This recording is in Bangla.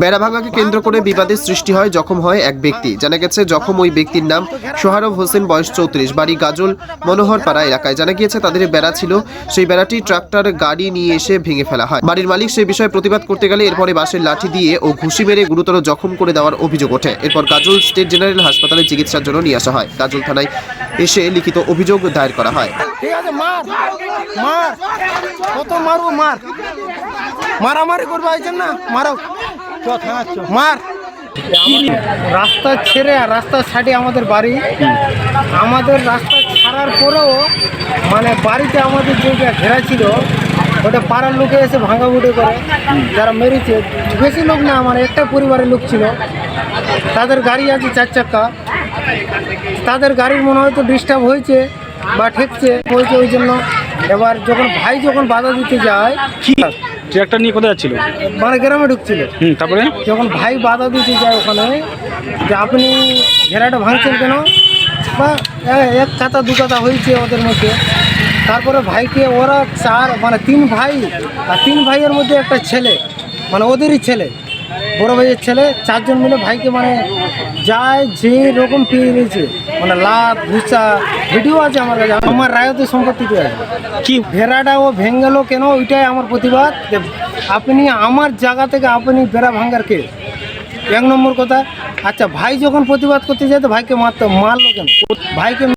বেড়া ভাঙাকে কেন্দ্র করে বিবাদের সৃষ্টি হয়, জখম হয় এক ব্যক্তি। জানা গেছে, জখম ওই ব্যক্তির নাম সোহারব হোসেন, বয়স চৌত্রিশ, বাড়ি গাজল, মনোহরপাড়া এলাকায়। জানা গিয়েছে, তাদের বেড়া ছিল, সেই বেড়াটি ট্রাক্টর, গাড়ি নিয়ে এসে ভেঙে ফেলা হয়। বাড়ির মালিক সেই বিষয়ে প্রতিবাদ করতে গেলে এরপরে বাসের লাঠি দিয়ে ও ঘুষি মেরে গুরুতর জখম করে দেওয়ার অভিযোগ ওঠে। এরপর গাজল স্টেট জেনারেল হাসপাতালে চিকিৎসার জন্য নিয়ে আসা হয়। গাজল থানায় এসে লিখিত অভিযোগ দায়ের করা হয়। মার মার, কত মার। মারামারি করব না? মারো মার রাস্তা ছেড়ে আর রাস্তার সাইডে আমাদের বাড়ি আমাদের রাস্তা ছাড়ার পরেও মানে বাড়িতে আমাদের যে ঘেরা ছিল ওটা পাড়ার লোকে এসে ভাঙা ফুটে করে, যারা মেরেছে, বেশি লোক না মানে একটা পরিবারের লোক ছিল। তাদের গাড়ি আছে চার চাক্কা। তাদের গাড়ির মনে হয়তো ডিস্টার্ব হয়েছে, বা ঠেকছে। হয়েছে ওই জন্য এবার যখন ভাই যখন বাধা দিতে যায় ট্রাক্টর নিয়ে কোথায় যাচ্ছিল? মানে গ্রামে ঢুকছিল। হুম তারপরে? যখন ভাই বাধা দিতে যায় ওখানে যে আপনি ঘেরাটা ভাঙছেন কেন? বা এক কাতা দু কাতা হয়েছে ওদের মধ্যে। তারপরে ভাইকে ওরা চার মানে তিন ভাই আর তিন ভাইয়ের মধ্যে একটা ছেলে মানে ওদেরই ছেলে। বড় ভাইয়ের ছেলে চারজন মিলে ভাইকে মানে যায় যে রকম পেয়ে নিয়েছে মানে লাভ ঘুষা ভিডিও আছে আমার কাছে আমার রায়ত সম্পত্তিতে আছে। কি? ভেড়াটা ও ভেঙ্গেলো কেন? ওইটাই আমার প্রতিবাদ। আপনি আমার জায়গা থেকে আপনি বেড়া ভাঙ্গার কে? এক নম্বর কথা আচ্ছা ভাই যখন প্রতিবাদ করতে যায় তো ভাইকে মারতে মারলো কেন? ভাইকে